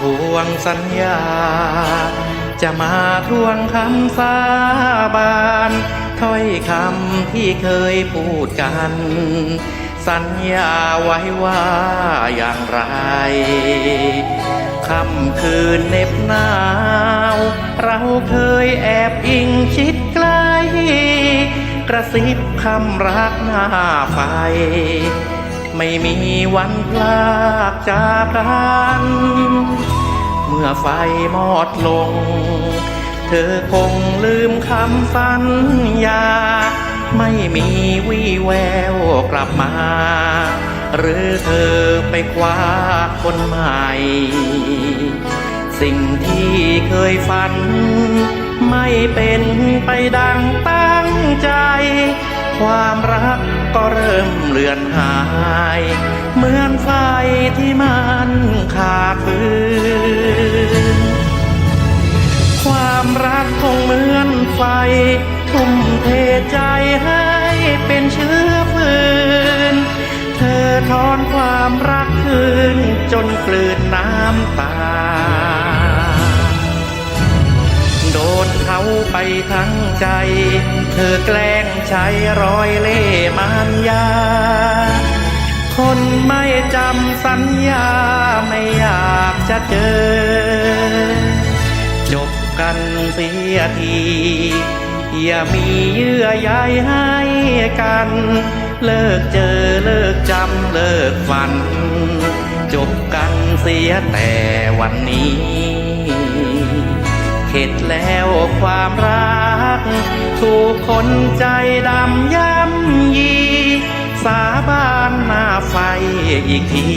ทวงสัญญา จะมาทวงคำสาบานถ้อยคำที่เคยพูดกัน สัญญาไว้ว่าอย่างไรค่ำคืนเหน็บหนาว เราเคยแอบอิงชิดใกล้ กระซิบคำรักหน้าไฟ ไม่มีวันพลากจากกัน เมื่อไฟมอดลง เธอคงลืมคำสัญญา ไม่มีวี่แววกลับมา หรือเธอไปคว้าคนใหม่ สิ่งที่เคยฝัน ไม่เป็นไปดังตั้งใจ ความรักก็เริ่มเลือนหาย เหมือนไฟที่มันขาดพื้นความรักคงเหมือนไฟ ทุ่มเทใจให้เป็นเชื้อฟืน เธอทอนความรักคืนจนกลืนน้ำตา เขาไปทั้งใจ เธอแกล้งใช้รอยเล่มานยา คนไม่จำสัญญาไม่อยากจะเจอ จบกันเสียที อย่ามีเยื่อใยให้กัน เลิกเจอเลิกจำเลิกฝัน จบกันเสียแต่วันนี้ เข็ดแล้วความรัก ถูกคนใจดำย่ำยี สาบานหน้าไฟอีกที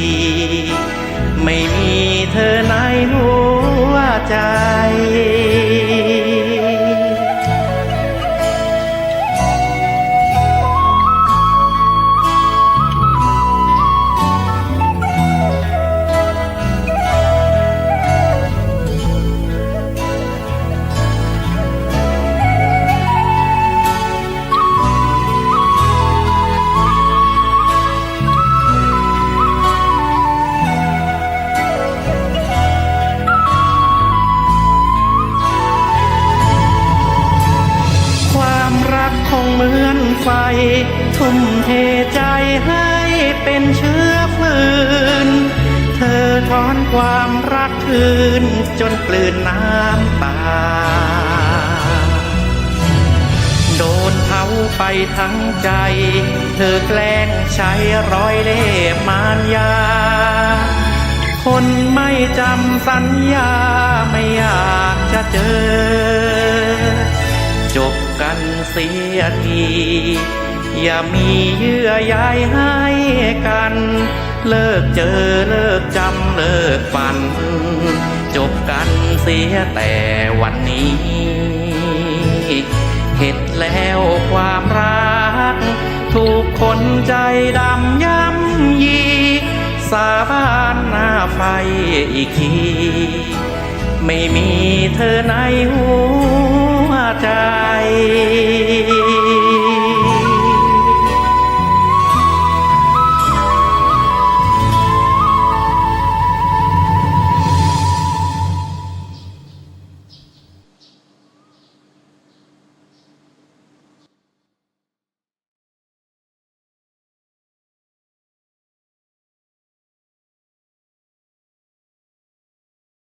ไม่มีเธอในหัวใจ คงเหมือนไฟ ทุ่มเทใจให้เป็นเชื้อฟืน เธอถอนความรักคืน จนกลืนน้ำตาโดนเผาไปทั้งใจ เธอแกล้งใช้รอยเล่มารยา คนไม่จำสัญญา เสียที อย่ามีเยื่อใยให้กัน เลิกเจอเลิกจำเลิกฝัน จบกันเสียแต่วันนี้เข็ดแล้วความรัก ถูกคนใจดำย่ำยี สาบานหน้าไฟอีกที ไม่มีเธอในหัวใจ